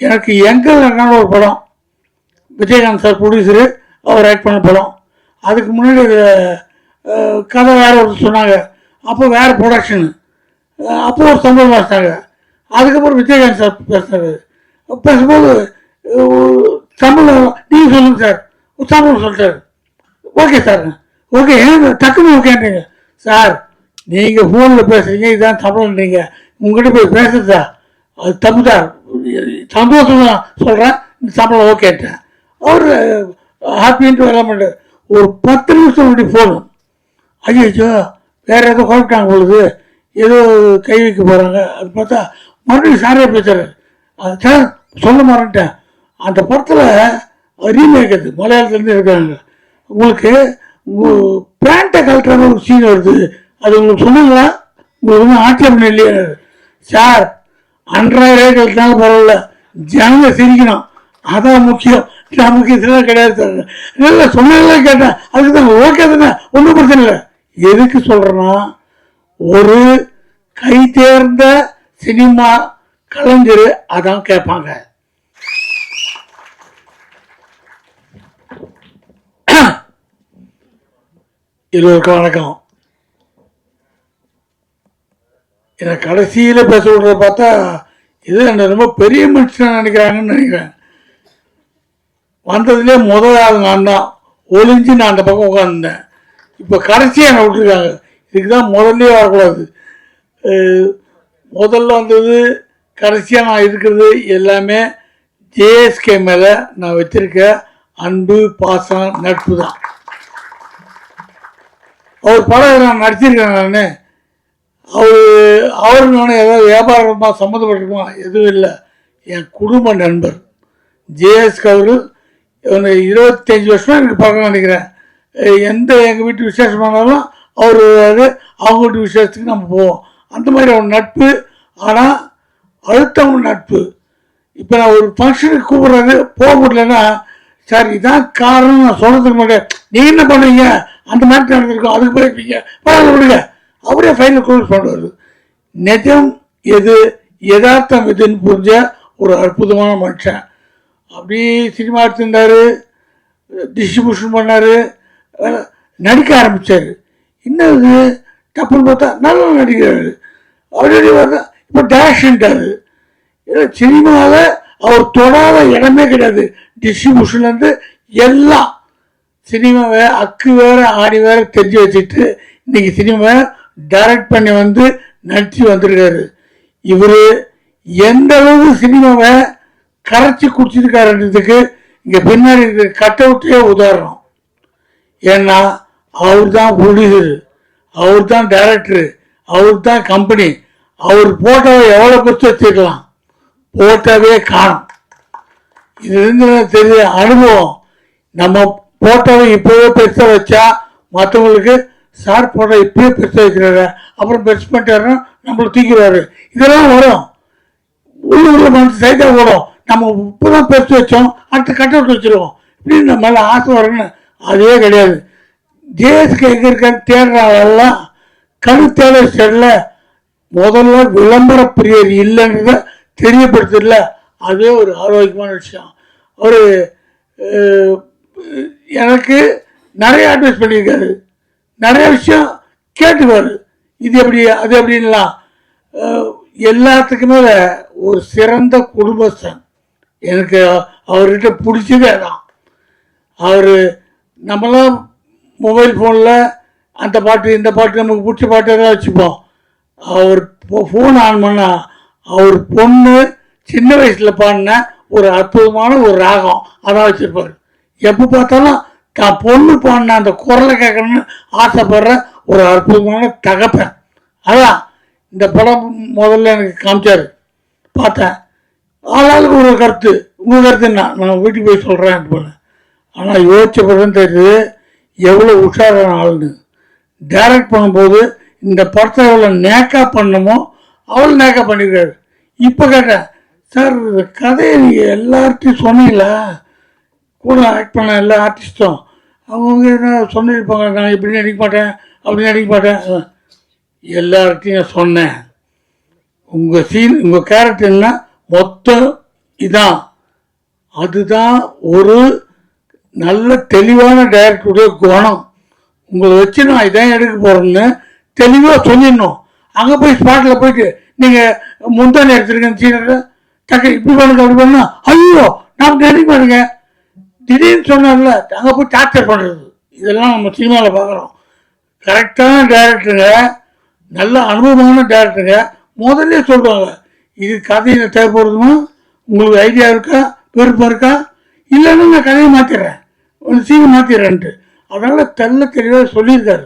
எனக்கு எங்கள் ஒரு படம். விஜயகாந்த் சார் ப்ரொடியூசரு அவர் ஆக்ட் பண்ண படம். அதுக்கு முன்னாடி கதை வேறு ஒருத்தர் சொன்னாங்க. அப்போ வேறு ப்ரொடக்ஷன் அப்போ ஒரு சம்பளம் பேசினாங்க அதுக்கப்புறம் விஜயகாந்த் சார் பேசினாரு. பேசும்போது தமிழ் நீங்கள் சொல்லுங்கள் சார். தமிழ் சொல்லிட்டார். Okay sir. ஓகே ஏன் டக்குன்னு ஓகேன்றீங்க சார் நீங்கள் ஃபோனில் பேசுகிறீங்க இதான் தமிழ்ன்றீங்க. உங்ககிட்ட போய் பேசுறதா அது தப்பு சார். சந்தோஷம் சொல்கிறேன் சம்பளம் ஓகேட்டேன் அவர் ஹாப்பின்ட்டு வேலை ஒரு பத்து நிமிஷம் முன்னாடி போகணும் ஐயோ வேறு ஏதோ குழப்பிட்டாங்க பொழுது. ஏதோ கை வைக்க போகிறாங்க அது பார்த்தா மறுபடியும் சாரே பேசுகிறார் அது சார் சொல்ல மாட்டேன் அந்த படத்தில் ரீமேக் அது மலையாளத்துலேருந்து இருக்காங்க உங்களுக்கு பேண்ட்டை கழட்டுற ஒரு சீன் வருது. அது உங்களுக்கு சொன்னீங்களா? உங்களுக்கு ஒன்றும் ஆட்சேபம் இல்லையா. சார் அன்றாயிரம் ரூபாய் பரவாயில்ல. ஜனங்க சிரிக்கணும். அதான் முக்கியம். நமக்கு இதெல்லாம் கிடையாது இல்லை சொன்னதெல்லாம் கேட்டேன். அதுக்கு தான் ஓகே தானே? ஒன்றும் பிரச்சனை இல்லை. எதுக்கு சொல்கிறேன்னா ஒரு கை தேர்ந்த சினிமா கலைஞர் அதான் கேட்பாங்க. எல்லோருக்கும் வணக்கம். என்னை கடைசியில் பேச விடுறத பார்த்தா இது என்ன ரொம்ப பெரிய மனுஷன் நினைக்கிறாங்கன்னு நினைக்கிறேன். வந்ததுலேயே முதல் ஆள் நான் தான். ஒளிஞ்சு நான் அந்த பக்கம் உட்காந்துருந்தேன் இப்போ கடைசியாக என்னை விட்டுருக்காங்க? இதுக்கு தான் முதல்ல வரக்கூடாது. முதல்ல வந்தது கடைசியாக நான் இருக்கிறது எல்லாமே ஜேஎஸ்கே மேலே நான் வச்சுருக்க அன்பு பாசம் நட்பு தான். அவர் படம் நான் நடிச்சிருக்கேன் நான். அவர் அவர் நான் ஏதாவது வியாபாரமாக சம்மந்தப்பட்டிருக்குமா? எதுவும் இல்லை. என் குடும்ப நண்பர். ஜேஎஸ் கவுரு ஒரு இருபத்தஞ்சி வருஷமாக எனக்கு பார்க்க நினைக்கிறேன். எந்த எங்கள் வீட்டு விசேஷமானாலும் அவர் வருவாரு. அவங்க வீட்டு விசேஷத்துக்கு நம்ம போவோம். அந்த மாதிரி அவன் நட்பு. ஆனால் அழுத்தம் நட்பு. இப்போ நான் ஒரு ஃபங்க்ஷனுக்கு கூப்பிட்றது போக முடியலன்னா சார் இதான் காரணம் நான் சொல்கிறதுக்கு மாட்டேன் நீ என்ன பண்ணுவீங்க? அந்த மாதிரி நடந்திருக்கோம். அதுக்கு போயிருப்பீங்க பரவாயில்ல விடுங்க. அவரே ஃபைனல் க்ளோஸ் பண்ணுவார் நிஜம் எது? யதார்த்தம் எதுன்னு புரிஞ்ச ஒரு அற்புதமான மனுஷன். அப்படியே சினிமா எடுத்திருந்தார். டிஸ்ட்ரிபியூஷன் பண்ணார். நடிக்க ஆரம்பித்தார் என்னது? டப்புன்னு பார்த்தா நல்லா நடிக்கிறார். அப்படி பார்த்தா இப்போ டேரக்ஷன்ட்டாரு சினிமாவில் அவர் தொடாத இடமே கிடையாது. டிஸ்ட்ரிபியூஷன்லேருந்து எல்லாம். சினிமாவை அக்கு வேறு ஆடி வேறு தெரிஞ்சு வச்சுட்டு இன்றைக்கி சினிமாவை டைரக்ட் பண்ணி வந்து நடிச்சு வந்திருக்காரு. இவர் எந்த அளவு சினிமாவை கரைச்சி குடிச்சிருக்காருன்றதுக்கு இங்கே பின்னாடி இருக்கிற கட் அவுட்டே உதாரணம். ஏன்னா அவர் தான் ப்ரொடியூசர் அவர் தான் டைரக்டரு அவர் தான் கம்பெனி அவர் போட்டோவை எவ்வளோ பெருசு வச்சுருக்கலாம்? போட்டோவே காணும். இது தெரிய அனுபவம். நம்ம போட்டோவை இப்போவே பெருசாக வச்சா மற்றவங்களுக்கு சார் போட்டோ இப்பயே பெருசாக வைக்கிறாரு அப்புறம் பெருசு பண்ணிட்டாருன்னா நம்மளை தூக்கிடுவாரு. இதெல்லாம் வரும். உள்ளூரில் மனசு சைட்டாக வரும் நம்ம இப்போ தான் பெருசு வச்சோம். அடுத்து கட் அவுட் வச்சுருவோம். இப்படின்னு நம்ம மேலே ஆசை வரணும்னு அதே கிடையாது. ஜேஎஸ்க்கு எங்கே இருக்கான்னு தேடுறாங்கெல்லாம் கருத்தேவை செல்ல முதல்ல விளம்பர பிரியர் இல்லைன்றத தெரியப்படுத்தல. அதே ஒரு ஆரோக்கியமான விஷயம். அவர் எனக்கு நிறைய அட்வைஸ் பண்ணியிருக்காரு. நிறைய விஷயம் கேட்டுவார் இது எப்படி அது எப்படின்லாம் எல்லாத்துக்குமே ஒரு சிறந்த குடும்பஸ்தன். எனக்கு அவர்கிட்ட பிடிச்சதே தான் அவர் நம்மளாம் மொபைல் ஃபோனில் அந்த பாட்டு இந்த பாட்டு நமக்கு பிடிச்ச பாட்டு எதாவது வச்சுப்போம். அவர் ஃபோன் ஆன் பண்ணால் அவர் பொண்ணு சின்ன வயசில் பாடின ஒரு அற்புதமான ஒரு ராகம் அதான் வச்சுருப்பார். எப்போ பார்த்தாலும் தான் பொண்ணு பாடின அந்த குரலை கேட்கணும்னு ஆசைப்படுற ஒரு அற்புதமான தகப்பேன். அதான் இந்த படம் முதல்ல எனக்கு காமிச்சார். பார்த்தேன். ஆளாளுக்கு ஒரு கருத்து உங்கள் கருத்து என்ன? நான் வீட்டுக்கு போய் சொல்கிறேன் போனேன். ஆனால் யோசிச்ச பிறகு தெரியுது எவ்வளோ உஷாரான ஆளுன்னு டைரக்ட் பண்ணும்போது இந்த படத்தை எவ்வளோ நேக்கா பண்ணமோ அவ்வளோ நேக்கா பண்ணியிருக்காரு இப்போ கேட்டேன் சார் கதையை நீங்கள் எல்லார்ட்டையும் சொன்னீங்களா? கூட ஆக்ட் பண்ண எல்லா ஆர்டிஸ்ட்டும் அவங்க என்ன சொல்லியிருப்பாங்க? நான் இப்படி நடிக்க மாட்டேன் அப்படி நடிக்க மாட்டேன். எல்லார்ட்டையும் நான் சொன்னேன். உங்கள் சீன் உங்கள் கேரக்டர்னா மொத்தம் இதான். அதுதான் ஒரு நல்ல தெளிவான டைரக்டருடைய குணம். உங்களை வச்சு நான் இதான் எடுக்க போகிறேன்னு தெளிவாக சொல்லிடணும். அங்கே போய் ஸ்பாட்டில் போயிட்டு நீங்கள் முந்தானே எடுத்துருக்கேன் சீனரை டக்கு இப்படி பண்ணுங்க அப்படி பண்ணா ஐயோ நான் நினைக்க மாட்டேங்க. திடீர்னு சொன்னார்ல அங்கே போய் டார்ச்சர் பண்ணுறது இதெல்லாம் நம்ம சினிமாவில் பார்க்குறோம். கரெக்டான டேரக்டருங்க நல்ல அனுபவமான டேரக்டருங்க முதல்ல சொல்லுவாங்க இது கதையில் தேவைப்படுதுமா உங்களுக்கு ஐடியா இருக்கா? விருப்பம் இருக்கா? இல்லைன்னா நான் கதையை மாற்றிடுறேன் ஒரு சீனை மாற்றிடுறேன்ட்டு அதனால் தெல்ல தெளிவாக சொல்லியிருக்காரு.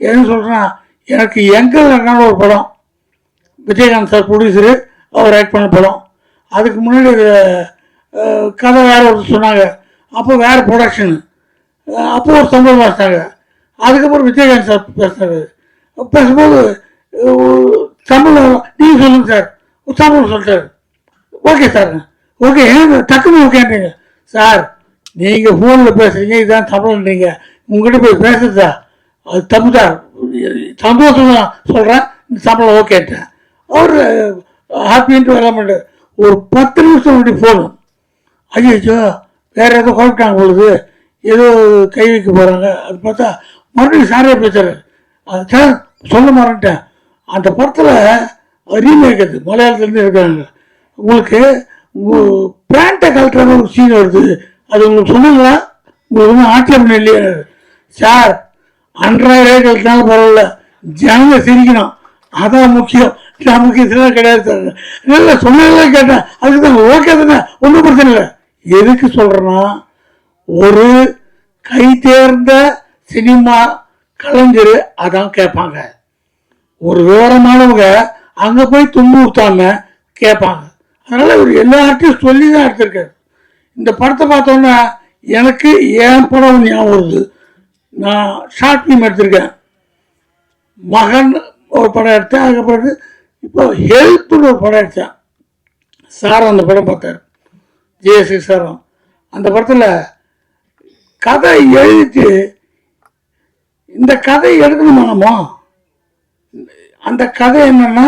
என்ன சொல்கிறேன்னா எனக்கு எங்கள் அண்ணால ஒரு படம் விஜயகாந்த் சார் ப்ரொடியூசரு அவர் ஆக்ட் பண்ண படம். அதுக்கு முன்னாடி கதை வேறு ஒருத்தர் சொன்னாங்க. அப்போ வேறு ப்ரொடக்ஷனு அப்போ ஒரு சம்பளம் வாசித்தாங்க அதுக்கப்புறம் விஜயகாந்த் சார் பேசுகிறாரு பேசும்போது தமிழ் சம்பளம் நீங்கள் சொல்லுங்கள் சார். தமிழ் சம்பளம் சொல்லிட்டாரு. Okay sir. ஓகே ஏன் டக்குன்னு ஓகேன்றீங்க. சார் நீங்கள் ஃபோனில் பேசுகிறீங்க இதான் தமிழ்ன்றீங்க உங்ககிட்ட போய் பேசுறதா அது தப்பு சார் சந்தோஷமா சொல்கிறேன் சம்பளம் ஓகேன்ட்டேன். அவர் ஹாப்பின்ட்டு வர ஒரு பத்து நிமிஷம் முன்னாடி ஃபோனு ஐயோ வேறு ஏதோ குழப்பிட்டாங்க உங்களுக்கு ஏதோ கை வைக்க போகிறாங்க அது பார்த்தா மறுபடியும் சாரே பேசுறாரு. அதுதான் சொல்ல மாட்டேன் அந்த படத்தில் ரீமேக் அது மலையாளத்துலேருந்து இருக்காங்க உங்களுக்கு பேண்ட்டை கலட்டுற ஒரு சீன் வருது. அது உங்களுக்கு சொன்னீங்களா உங்களுக்கு ஒன்றும் ஆட்சேபம் இல்லையா? சார் அன்றாயிரம் ரேட் கழிச்சாலும் பரவாயில்ல. ஜனங்க சிரிக்கணும். அதான் முக்கியம். நமக்கு இதெல்லாம் கிடையாது சார். இல்லை சொன்னதெல்லாம் கேட்டேன். அதுக்கு தான் ஓகே தானே? ஒன்றும் பிரச்சனை இல்லை. எதுக்கு சொல்கிறேன்னா ஒரு கை தேர்ந்த சினிமா கலைஞர் அதான் கேட்பாங்க. ஒரு விவரமானவங்க அங்கே போய் துன்புறுத்தாம கேட்பாங்க. அதனால் இவர் எல்லார்ட்டையும் சொல்லி தான் எடுத்திருக்காரு. இந்த படத்தை பார்த்தோன்னே எனக்கு என் படம் ஞாபகம் வருது? நான் ஷார்ட் ஃபிலிம் எடுத்திருக்கேன். மகன் ஒரு படம் எடுத்தேன் அதுக்கப்புறம் இப்போ ஹெல்ப்னு ஒரு படம் எடுத்தேன். சார் அந்த படம் பார்த்தார். ஜேஎஸ்சி சாரும் அந்த படத்தில் கதை எழுதிட்டு இந்த கதை எடுக்கணுமா அந்த கதை என்னென்னா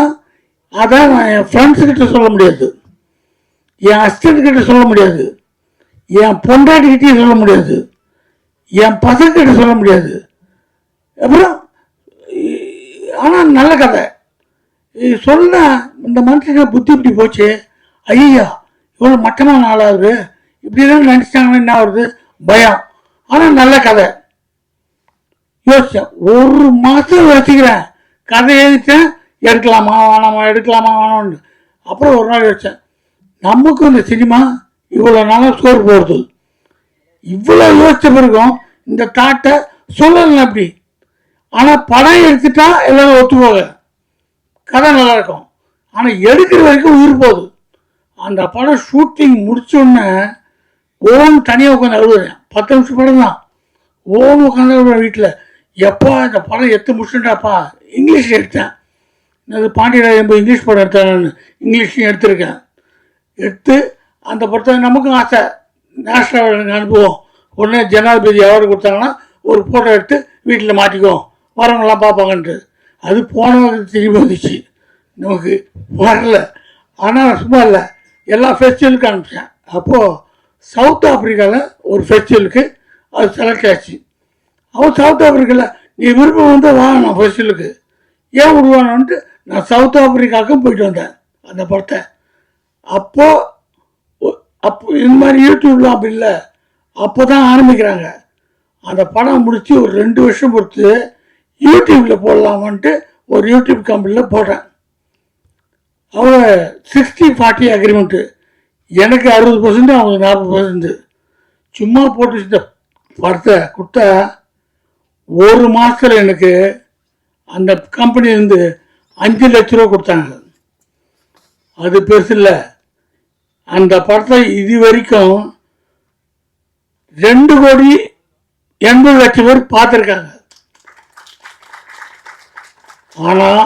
அதான் நான் என் ஃப்ரெண்ட்ஸுக்கிட்ட சொல்ல முடியாது. என் அசிஸ்டன்ட் கிட்ட சொல்ல முடியாது. என் பொண்டாட்டிக்கிட்டையும் சொல்ல முடியாது. என் பசங்க கிட்ட சொல்ல முடியாது. அப்புறம் ஆனால் நல்ல கதை. சொன்னால் இந்த மனுஷங்க புத்தி இப்படி போச்சு? ஐயா இவ்வளோ மட்டமான ஆளாகுது இப்படிலாம் நினச்சிட்டாங்கன்னா என்ன வருது பயம். ஆனால் நல்ல கதை. யோசிச்சேன் ஒரு மாதம் ரசிக்கிறேன் கதை எழுதிட்டேன் எடுக்கலாமா வேணாமா எடுக்கலாமா வேணாம்னு அப்புறம் ஒரு நாள் யோசித்தேன் நமக்கும் இந்த சினிமா இவ்வளோ நாளாக ஸ்கோர் போடுது. இவ்வளோ யோசித்த பிறகும் இந்த தாட்டை சொல்லலாம் அப்படி ஆனால் படம் எடுத்துட்டா எல்லாரும் ஒத்துப்போக. கதை நல்லா இருக்கும். ஆனால் எடுக்கிற வரைக்கும் உயிர் போகுது. அந்த படம் ஷூட்டிங் முடிச்சோடனே ஓம் தனியாக உட்காந்து அழுகுறேன் பத்து நிமிஷம் படம் தான். ஓம் உட்காந்து அழுகுறேன் வீட்டில் எப்பா இந்த படம் எத்து முடிச்சுட்டாப்பா? இங்கிலீஷ் எடுத்தேன். அது பாண்டியராஜன் போய் இங்கிலீஷ் படம் எடுத்தேன் நான் இங்கிலீஷ்லையும் எடுத்திருக்கேன். எடுத்து அந்த படத்தை நமக்கும் ஆசை. நேஷனல் அனுபவம் அனுப்புவோம். உடனே ஜனாதிபதி அவார்டு கொடுத்தாங்கன்னா ஒரு ஃபோட்டோ எடுத்து வீட்டில் மாட்டிக்குவோம். வரவங்களாம் பார்ப்பாங்கன்ட்டு. அது போனவங்க வருஷம் திரும்பி வந்துச்சு நமக்கு வரல. ஆனால் சும்மா இல்லை. எல்லா ஃபெஸ்டிவலுக்கும் அனுப்பிச்சேன். அப்போது சவுத் ஆப்பிரிக்காவில் ஒரு ஃபெஸ்டிவலுக்கு அது செலக்ட் ஆச்சு. அவன் சவுத் ஆப்பிரிக்காவில் நீ விருப்பம் வந்து வா நான் ஃபெஸ்டிவலுக்கு ஏன் விடுவானோன்ட்டு நான் சவுத் ஆப்ரிக்காவுக்கும் போயிட்டு வந்தேன் அந்த படத்தை. அப்போது அப்போ இந்த மாதிரி யூடியூப்லாம் அப்படி இல்லை. அப்போ தான் ஆரம்பிக்கிறாங்க. அந்த படம் முடித்து ஒரு ரெண்டு வருஷம் பொறுத்து யூடியூப்பில் போடலாமான்ட்டு ஒரு யூடியூப் கம்பெனியில் போடுறேன். அவங்க சிக்ஸ்டி ஃபார்ட்டி அக்ரிமெண்ட்டு எனக்கு அறுபது பர்சன்ட் அவங்க நாற்பது பர்சன்ட்டு சும்மா போட்டு இந்த படத்தை கொடுத்தா ஒரு மாதத்தில் எனக்கு அந்த கம்பெனிலேருந்து அஞ்சு லட்ச ரூபா கொடுத்தாங்க. அது பெருசு இல்லை. அந்த படத்தை இது வரைக்கும் ரெண்டு கோடி எண்பது லட்சம் பேர் பார்த்துருக்காங்க. ஆனால்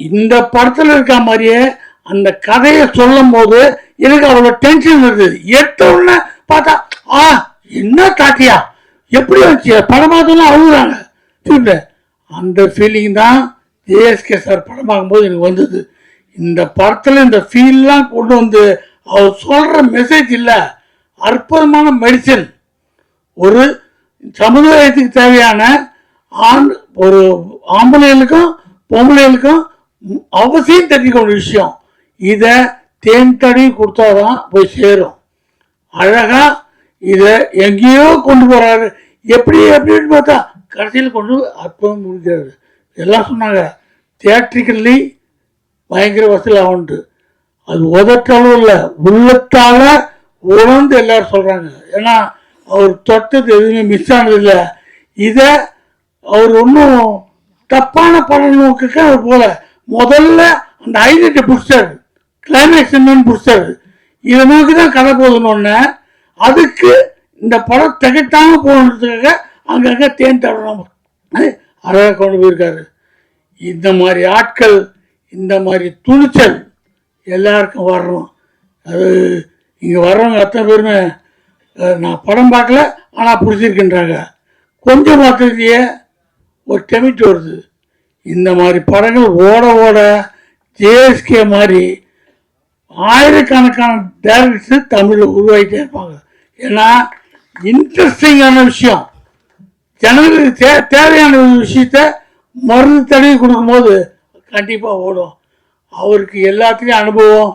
இந்த படத்தில் இருக்க மாதிரியே அந்த கதையை சொல்லும் போது எனக்கு அவ்வளோ டென்ஷன் இருந்தது. எடுத்த உடனே பார்த்தா ஆ என்ன காட்டியா? எப்படி வந்துச்சு? படம் பார்த்தோன்னா அழுகுறாங்க. சொல்ல அந்த ஃபீலிங் தான் ஜேஎஸ்கே சார் படமாகும் போது எனக்கு வந்தது. இந்த படத்தில் இந்த ஃபீல்லாம் கொண்டு வந்து அவர் சொல்கிற மெசேஜ் இல்லை. அற்புதமான மெடிசன் ஒரு சமுதாயத்துக்கு தேவையான ஆண் ஒரு ஆம்பளைகளுக்கும் பொம்பளைகளுக்கும் அவசியம் தெரிஞ்சுக்க ஒரு விஷயம். இதை தேன் தடி கொடுத்தாதான் போய் சேரும். அழகா இதை எங்கேயோ கொண்டு போறாரு. எப்படி எப்படின்னு பார்த்தா கடைசியில் கொண்டு அற்புதம் முடிக்கிறாரு. எல்லாம் சொன்னாங்க. தியேட்ரிக்கல்லி பயங்கர வசூல் ஆகும்ட்டு அது உதட்டாலும் இல்லை உள்ளத்தால உணர்ந்து எல்லாரும் சொல்கிறாங்க ஏன்னா அவர் தொட்டது எதுவுமே மிஸ் ஆனதில்லை. இதை அவர் ஒன்றும் தப்பான படம் நோக்குக்கு அவர் போல முதல்ல அந்த ஐடியத்தை பிடிச்சாரு கிளைமேக்ஸ் என்னன்னு பிடிச்சாரு இதை நோக்கி தான் கதை போகுதுன்னு அதுக்கு இந்த படம் திகட்டாமல் போகணுன்றதுக்காக அங்கங்கே தேன் தடணும் அழகாக கொண்டு போயிருக்காரு. இந்த மாதிரி ஆட்கள் இந்த மாதிரி துணிச்சல் எல்லாருக்கும் வரணும். அது இங்கே வர்றவங்க அத்தனை பேருமே நான் படம் பார்க்கல ஆனால் பிடிச்சிருக்கின்றாங்க கொஞ்சம் பார்த்துருக்கையே ஒரு டெமிட் வருது. இந்த மாதிரி படங்கள் ஓட ஓட ஜேஎஸ்கே மாதிரி ஆயிரக்கணக்கான டேரக்டர்ஸ் தமிழில் உருவாகிட்டே இருப்பாங்க. ஏன்னா இன்ட்ரெஸ்டிங்கான விஷயம். ஜனங்களுக்கு தே தேவையான விஷயத்த மருந்து தடவி கொடுக்கும்போது கண்டிப்பாக ஓடும். அவருக்கு எல்லாத்துலேயும் அனுபவம்.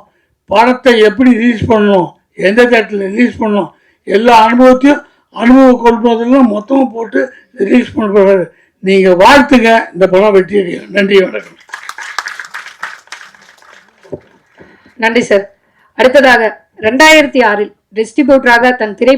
படத்தை எப்படி ரிலீஸ் பண்ணணும்? எந்த தேட்டரில் ரிலீஸ் பண்ணணும்? எல்லா அனுபவத்தையும் அனுபவம் கொள்வதெல்லாம் மொத்தமாக போட்டு ரிலீஸ் பண்ண நீங்கள் வாழ்த்துங்க இந்த படம் வெற்றி அடையும் நன்றி வணக்கம். நன்றி சார் அடுத்ததாக ரெண்டாயிரத்தி ஆறில் டிஸ்ட்ரிபியூட்டராக தன் திரை